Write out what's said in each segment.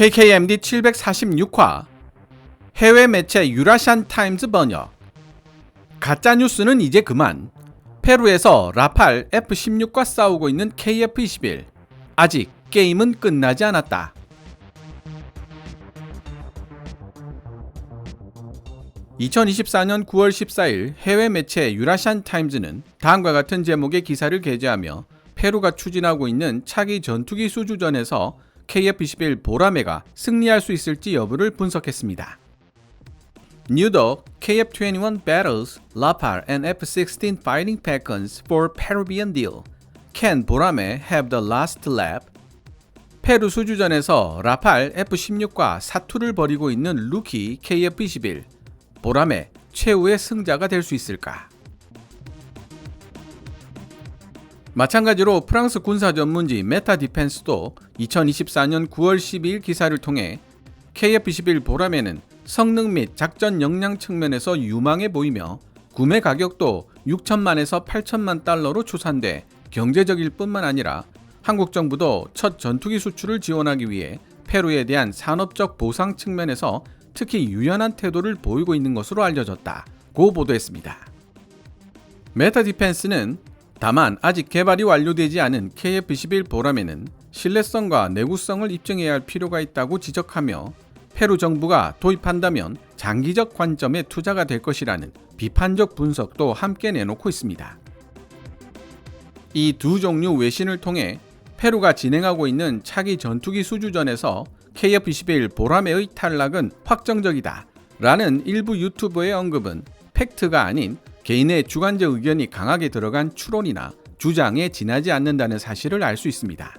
KKMD 746화 해외 매체 유라샨 타임즈 번역. 가짜 뉴스는 이제 그만. 페루에서 라팔 F-16과 싸우고 있는 KF-21 아직 게임은 끝나지 않았다. 2024년 9월 14일 해외 매체 유라샨 타임즈는 다음과 같은 제목의 기사를 게재하며 페루가 추진하고 있는 차기 전투기 수주전에서 KF-21 보라매가 승리할 수 있을지 여부를 분석했습니다. New KF-21 battles Lapar and F-16 fighting falcons for Peruvian deal. Can 보라매 have the last lap? 페루 수주전에서 라팔 F-16과 사투를 벌이고 있는 루키 KF-21 보라매 최후의 승자가 될 수 있을까? 마찬가지로 프랑스 군사 전문지 메타 디펜스도 2024년 9월 12일 기사를 통해 KF-21 보라매는 성능 및 작전 역량 측면에서 유망해 보이며 구매 가격도 6천만에서 8천만 달러로 추산돼 경제적일 뿐만 아니라 한국 정부도 첫 전투기 수출을 지원하기 위해 페루에 대한 산업적 보상 측면에서 특히 유연한 태도를 보이고 있는 것으로 알려졌다. 고 보도했습니다. 메타 디펜스는 다만 아직 개발이 완료되지 않은 KF-21 보람에는 신뢰성과 내구성을 입증해야 할 필요가 있다고 지적하며 페루 정부가 도입한다면 장기적 관점의 투자가 될 것이라는 비판적 분석도 함께 내놓고 있습니다. 이 두 종류 외신을 통해 페루가 진행하고 있는 차기 전투기 수주전에서 KF-21 보라매의 탈락은 확정적이다. 라는 일부 유튜버의 언급은 팩트가 아닌 개인의 주관적 의견이 강하게 들어간 추론이나 주장에 지나지 않는다는 사실을 알 수 있습니다.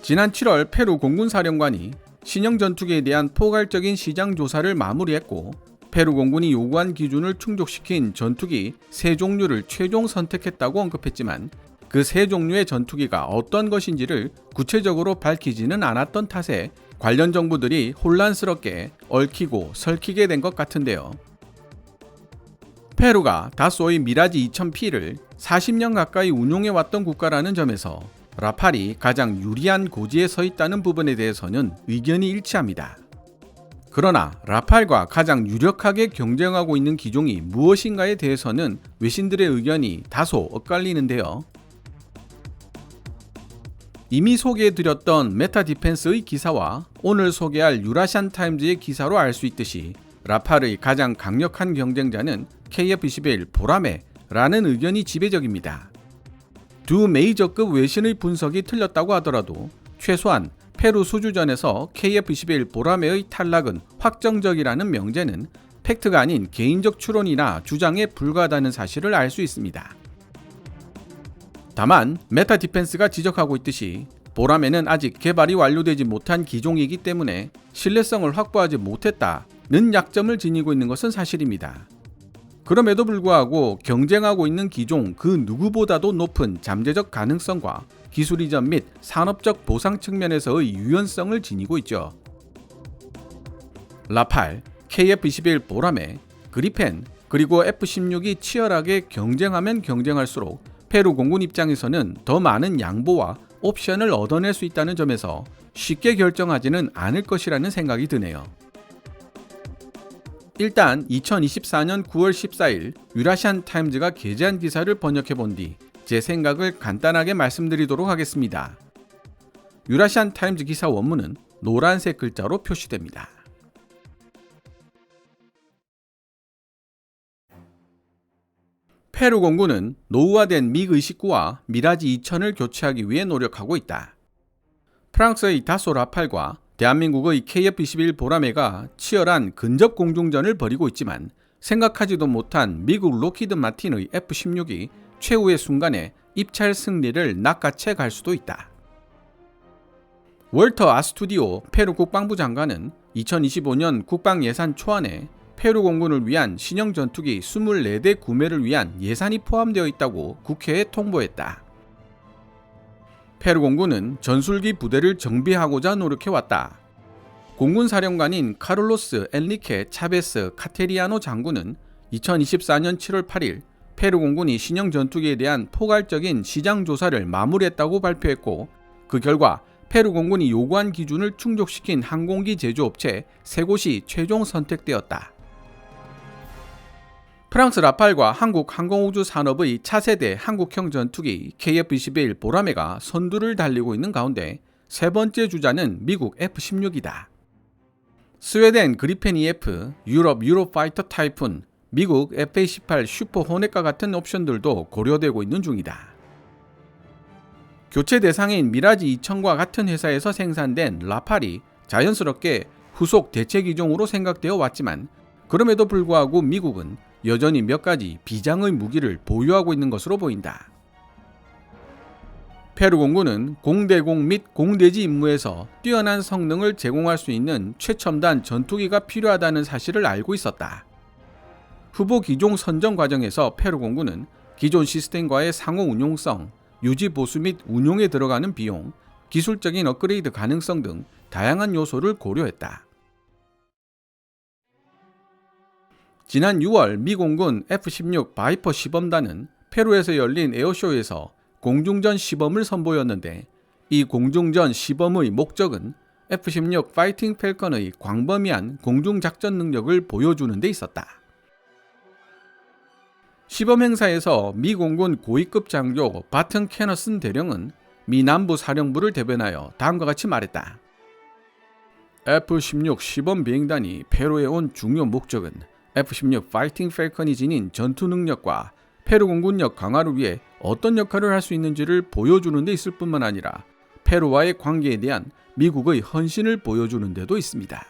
지난 7월 페루 공군 사령관이 신형 전투기에 대한 포괄적인 시장 조사를 마무리했고 페루 공군이 요구한 기준을 충족시킨 전투기 세 종류를 최종 선택했다고 언급했지만 그 세 종류의 전투기가 어떤 것인지를 구체적으로 밝히지는 않았던 탓에 관련 정부들이 혼란스럽게 얽히고 설키게 된 것 같은데요. 페루가 다소의 미라지 2000P를 40년 가까이 운용해왔던 국가라는 점에서 라팔이 가장 유리한 고지에 서 있다는 부분에 대해서는 의견이 일치합니다. 그러나 라팔과 가장 유력하게 경쟁하고 있는 기종이 무엇인가에 대해서는 외신들의 의견이 다소 엇갈리는데요. 이미 소개해드렸던 메타 디펜스의 기사와 오늘 소개할 유라샨 타임즈의 기사로 알 수 있듯이 라팔의 가장 강력한 경쟁자는 KF-21 보라매 라는 의견이 지배적입니다. 두 메이저급 외신의 분석이 틀렸다고 하더라도 최소한 페루 수주전에서 KF-21 보라매의 탈락은 확정적이라는 명제는 팩트가 아닌 개인적 추론이나 주장에 불과하다는 사실을 알 수 있습니다. 다만 메타 디펜스가 지적하고 있듯이 보라매는 아직 개발이 완료되지 못한 기종이기 때문에 신뢰성을 확보하지 못했다는 약점을 지니고 있는 것은 사실입니다. 그럼에도 불구하고 경쟁하고 있는 기종 그 누구보다도 높은 잠재적 가능성과 기술 이전 및 산업적 보상 측면에서의 유연성을 지니고 있죠. 라팔, KF-21 보라매, 그리펜, 그리고 F-16이 치열하게 경쟁하면 경쟁할수록 페루 공군 입장에서는 더 많은 양보와 옵션을 얻어낼 수 있다는 점에서 쉽게 결정하지는 않을 것이라는 생각이 드네요. 일단 2024년 9월 14일 유라샨 타임즈가 게재한 기사를 번역해 본 뒤 제 생각을 간단하게 말씀드리도록 하겠습니다. 유라샨 타임즈 기사 원문은 노란색 글자로 표시됩니다. 페루 공군은 노후화된 미 의식구와 미라지 2000을 교체하기 위해 노력하고 있다. 프랑스의 다소 라팔과 대한민국의 KF-21 보라매가 치열한 근접 공중전을 벌이고 있지만 생각하지도 못한 미국 로키드 마틴의 F-16이 최후의 순간에 입찰 승리를 낚아채 갈 수도 있다. 월터 아스투디오 페루 국방부 장관은 2025년 국방 예산 초안에 페루 공군을 위한 신형 전투기 24대 구매를 위한 예산이 포함되어 있다고 국회에 통보했다. 페루 공군은 전술기 부대를 정비하고자 노력해왔다. 공군 사령관인 카를로스 엔리케 차베스 카테리아노 장군은 2024년 7월 8일 페루 공군이 신형 전투기에 대한 포괄적인 시장 조사를 마무리했다고 발표했고 그 결과 페루 공군이 요구한 기준을 충족시킨 항공기 제조업체 세 곳이 최종 선택되었다. 프랑스 라팔과 한국 항공우주 산업의 차세대 한국형 전투기 KF-21 보라매가 선두를 달리고 있는 가운데 세 번째 주자는 미국 F-16이다. 스웨덴 그리펜 EF, 유럽 유로파이터 타이푼, 미국 F-18 슈퍼 호넷과 같은 옵션들도 고려되고 있는 중이다. 교체 대상인 미라지 2000과 같은 회사에서 생산된 라팔이 자연스럽게 후속 대체 기종으로 생각되어 왔지만 그럼에도 불구하고 미국은 여전히 몇 가지 비장의 무기를 보유하고 있는 것으로 보인다. 페루 공군은 공대공 및 공대지 임무에서 뛰어난 성능을 제공할 수 있는 최첨단 전투기가 필요하다는 사실을 알고 있었다. 후보 기종 선정 과정에서 페루 공군은 기존 시스템과의 상호 운용성, 유지 보수 및 운용에 들어가는 비용, 기술적인 업그레이드 가능성 등 다양한 요소를 고려했다. 지난 6월 미 공군 F-16 바이퍼 시범단은 페루에서 열린 에어쇼에서 공중전 시범을 선보였는데 이 공중전 시범의 목적은 F-16 파이팅 펠컨의 광범위한 공중작전 능력을 보여주는 데 있었다. 시범 행사에서 미 공군 고위급 장교 바튼 캐너슨 대령은 미 남부 사령부를 대변하여 다음과 같이 말했다. F-16 시범 비행단이 페루에 온 중요 목적은 F-16 파이팅 펠컨이 지닌 전투 능력과 페루 공군력 강화를 위해 어떤 역할을 할 수 있는지를 보여주는 데 있을 뿐만 아니라 페루와의 관계에 대한 미국의 헌신을 보여주는 데도 있습니다.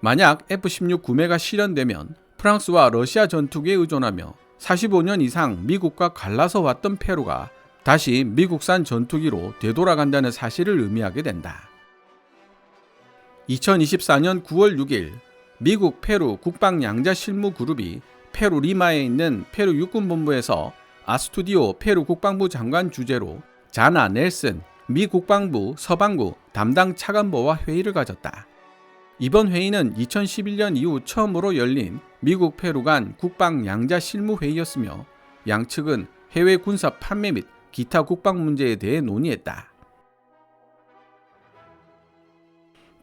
만약 F-16 구매가 실현되면 프랑스와 러시아 전투기에 의존하며 45년 이상 미국과 갈라서 왔던 페루가 다시 미국산 전투기로 되돌아간다는 사실을 의미하게 된다. 2024년 9월 6일 미국 페루 국방 양자 실무 그룹이 페루 리마에 있는 페루 육군본부에서 아스투디오 페루 국방부 장관 주재로 자나 넬슨 미 국방부 서방부 담당 차관보와 회의를 가졌다. 이번 회의는 2011년 이후 처음으로 열린 미국 페루 간 국방 양자 실무 회의였으며 양측은 해외 군사 판매 및 기타 국방 문제에 대해 논의했다.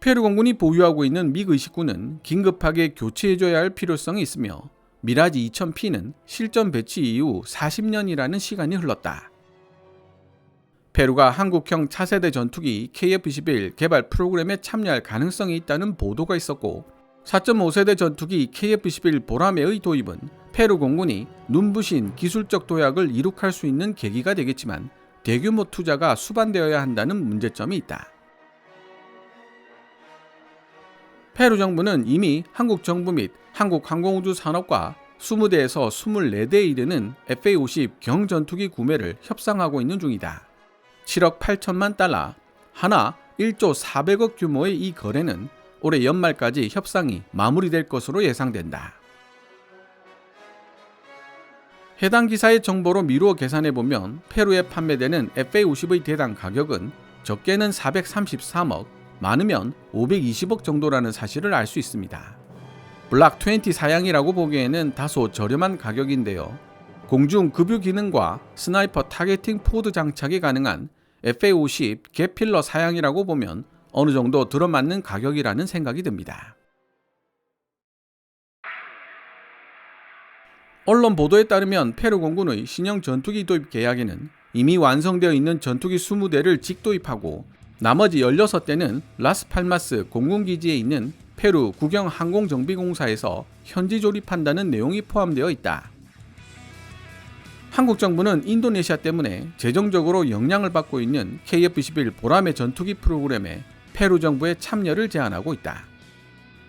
페루 공군이 보유하고 있는 미 의식군은 긴급하게 교체해줘야 할 필요성이 있으며 미라지 2000P는 실전 배치 이후 40년이라는 시간이 흘렀다. 페루가 한국형 차세대 전투기 KF-21 개발 프로그램에 참여할 가능성이 있다는 보도가 있었고 4.5세대 전투기 KF-21 보라매의 도입은 페루 공군이 눈부신 기술적 도약을 이룩할 수 있는 계기가 되겠지만 대규모 투자가 수반되어야 한다는 문제점이 있다. 페루 정부는 이미 한국 정부 및 한국 항공우주 산업과 20대에서 24대에 이르는 FA-50 경전투기 구매를 협상하고 있는 중이다. 7억 8천만 달러, 하나 1조 400억 규모의 이 거래는 올해 연말까지 협상이 마무리될 것으로 예상된다. 해당 기사의 정보로 미루어 계산해 보면 페루에 판매되는 FA50의 대당 가격은 적게는 433억, 많으면 520억 정도라는 사실을 알 수 있습니다. 블락 20 사양이라고 보기에는 다소 저렴한 가격인데요. 공중 급유 기능과 스나이퍼 타겟팅 포드 장착이 가능한 FA50 개필러 사양이라고 보면 어느 정도 들어맞는 가격이라는 생각이 듭니다. 언론 보도에 따르면 페루 공군의 신형 전투기 도입 계약에는 이미 완성되어 있는 전투기 20대를 직도입하고 나머지 16대는 라스팔마스 공군기지에 있는 페루 국영 항공정비공사에서 현지 조립한다는 내용이 포함되어 있다. 한국 정부는 인도네시아 때문에 재정적으로 영향을 받고 있는 KF-21 보라매 전투기 프로그램에 페루 정부의 참여를 제안하고 있다.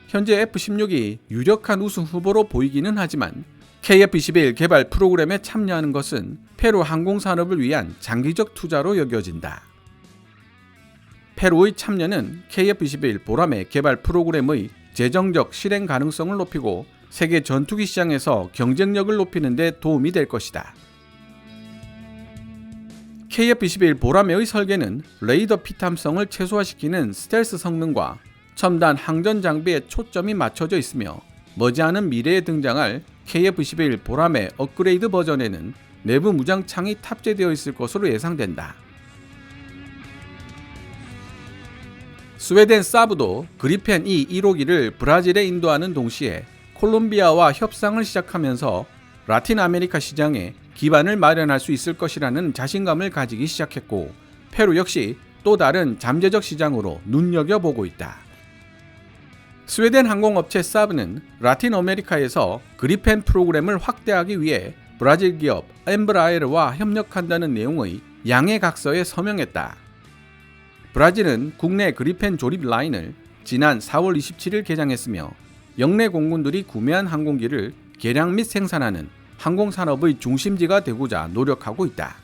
현재 F-16이 유력한 우승 후보로 보이기는 하지만 KF-21 개발 프로그램에 참여하는 것은 페루 항공산업을 위한 장기적 투자로 여겨진다. 페루의 참여는 KF-21 보라매 개발 프로그램의 재정적 실행 가능성을 높이고 세계 전투기 시장에서 경쟁력을 높이는 데 도움이 될 것이다. KF-21 보라매의 설계는 레이더 피탐성을 최소화시키는 스텔스 성능과 첨단 항전 장비에 초점이 맞춰져 있으며 머지않은 미래에 등장할 KF-21 보라매 업그레이드 버전에는 내부 무장창이 탑재되어 있을 것으로 예상된다. 스웨덴 사브도 그리펜 E 1호기를 브라질에 인도하는 동시에 콜롬비아와 협상을 시작하면서 라틴 아메리카 시장에 기반을 마련할 수 있을 것이라는 자신감을 가지기 시작했고 페루 역시 또 다른 잠재적 시장으로 눈여겨보고 있다. 스웨덴 항공업체 사브는 라틴 아메리카에서 그리펜 프로그램을 확대하기 위해 브라질 기업 엠브라에르와 협력한다는 내용의 양해각서에 서명했다. 브라질은 국내 그리펜 조립 라인을 지난 4월 27일 개장했으며 영내 공군들이 구매한 항공기를 개량 및 생산하는 항공산업의 중심지가 되고자 노력하고 있다.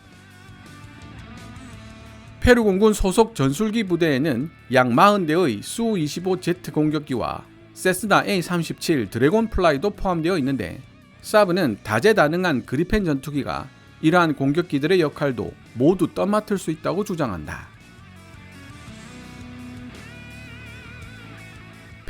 페루 공군 소속 전술기 부대에는 약 40대의 수-25Z 공격기와 세스나 A-37 드래곤 플라이도 포함되어 있는데 사브는 다재다능한 그리펜 전투기가 이러한 공격기들의 역할도 모두 떠맡을 수 있다고 주장한다.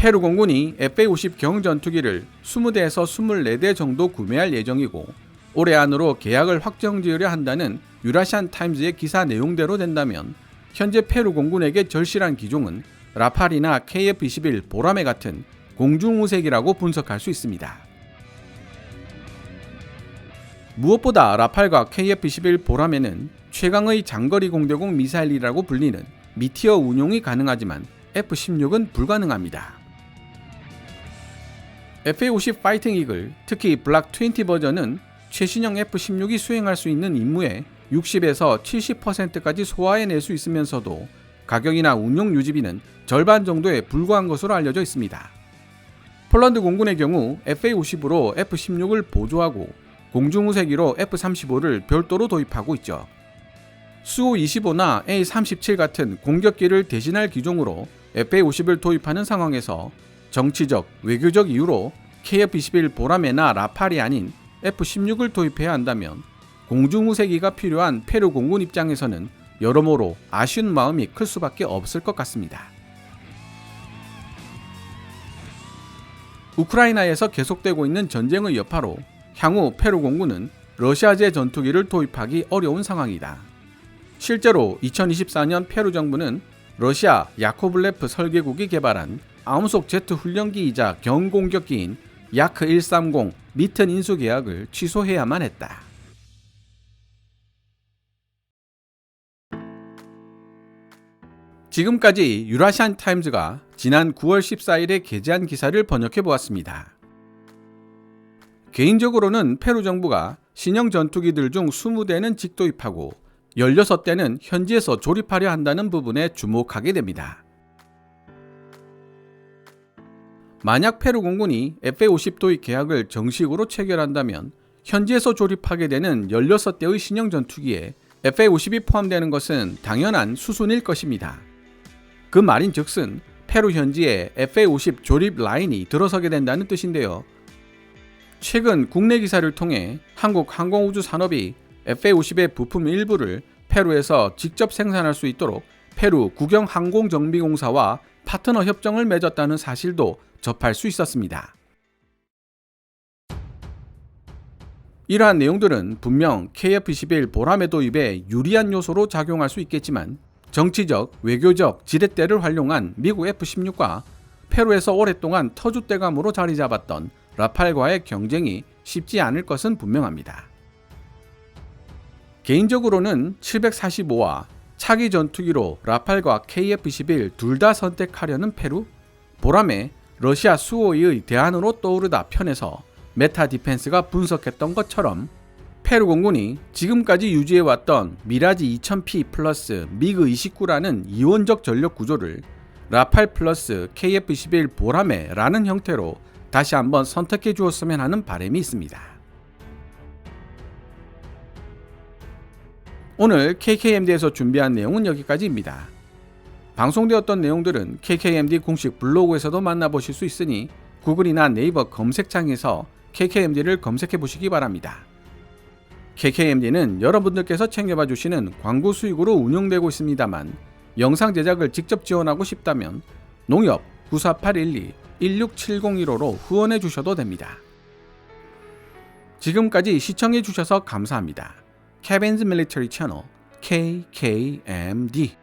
페루 공군이 FA-50 경전투기를 20대에서 24대 정도 구매할 예정이고 올해 안으로 계약을 확정 지으려 한다는 유라시안 타임즈의 기사 내용대로 된다면 현재 페루 공군에게 절실한 기종은 라팔이나 KF-21 보라매 같은 공중우색이라고 분석할 수 있습니다. 무엇보다 라팔과 KF-21 보라매는 최강의 장거리 공대공 미사일이라고 불리는 미티어 운용이 가능하지만 F-16은 불가능합니다. FA-50 파이팅 이글, 특히 블락 20 버전은 최신형 F-16이 수행할 수 있는 임무에 60에서 70%까지 소화해낼 수 있으면서도 가격이나 운용 유지비는 절반 정도에 불과한 것으로 알려져 있습니다. 폴란드 공군의 경우 FA-50으로 F-16을 보조하고 공중우세기로 F-35를 별도로 도입하고 있죠. 수호-25나 A-37 같은 공격기를 대신할 기종으로 FA-50을 도입하는 상황에서 정치적, 외교적 이유로 KF-21 보라매나 라팔이 아닌 F-16을 도입해야 한다면 공중우세기가 필요한 페루 공군 입장에서는 여러모로 아쉬운 마음이 클 수밖에 없을 것 같습니다. 우크라이나에서 계속되고 있는 전쟁의 여파로 향후 페루 공군은 러시아제 전투기를 도입하기 어려운 상황이다. 실제로 2024년 페루 정부는 러시아 야코블레프 설계국이 개발한 아음속 제트 훈련기이자 경공격기인 야크 130 미튼 인수 계약을 취소해야만 했다. 지금까지 유라시안 타임즈가 지난 9월 14일에 게재한 기사를 번역해 보았습니다. 개인적으로는 페루 정부가 신형 전투기들 중 20대는 직도입하고 16대는 현지에서 조립하려 한다는 부분에 주목하게 됩니다. 만약 페루 공군이 FA-50 도입 계약을 정식으로 체결한다면 현지에서 조립하게 되는 16대의 신형 전투기에 FA-50이 포함되는 것은 당연한 수순일 것입니다. 그 말인 즉슨 페루 현지에 FA-50 조립 라인이 들어서게 된다는 뜻인데요. 최근 국내 기사를 통해 한국 항공우주 산업이 FA-50의 부품 일부를 페루에서 직접 생산할 수 있도록 페루 국영항공정비공사와 파트너 협정을 맺었다는 사실도 접할 수 있었습니다. 이러한 내용들은 분명 KF-21 보라매 도입에 유리한 요소로 작용할 수 있겠지만 정치적, 외교적 지렛대를 활용한 미국 F-16과 페루에서 오랫동안 터줏대감으로 자리 잡았던 라팔과의 경쟁이 쉽지 않을 것은 분명합니다. 개인적으로는 745와 차기 전투기로 라팔과 KF-21 둘 다 선택하려는 페루, 보람에 러시아 수호의 대안으로 떠오르다 편에서 메타 디펜스가 분석했던 것처럼 페루 공군이 지금까지 유지해왔던 미라지 2000P 플러스 미그 29라는 이원적 전력 구조를 라팔 플러스 KF-21 보라매라는 형태로 다시 한번 선택해 주었으면 하는 바람이 있습니다. 오늘 KKMD에서 준비한 내용은 여기까지입니다. 방송되었던 내용들은 KKMD 공식 블로그에서도 만나보실 수 있으니 구글이나 네이버 검색창에서 KKMD를 검색해 보시기 바랍니다. KKMD는 여러분들께서 챙겨봐 주시는 광고 수익으로 운영되고 있습니다만 영상 제작을 직접 지원하고 싶다면 농협 948112 16701호로 후원해 주셔도 됩니다. 지금까지 시청해 주셔서 감사합니다. 케빈즈 밀리터리 채널 KKMD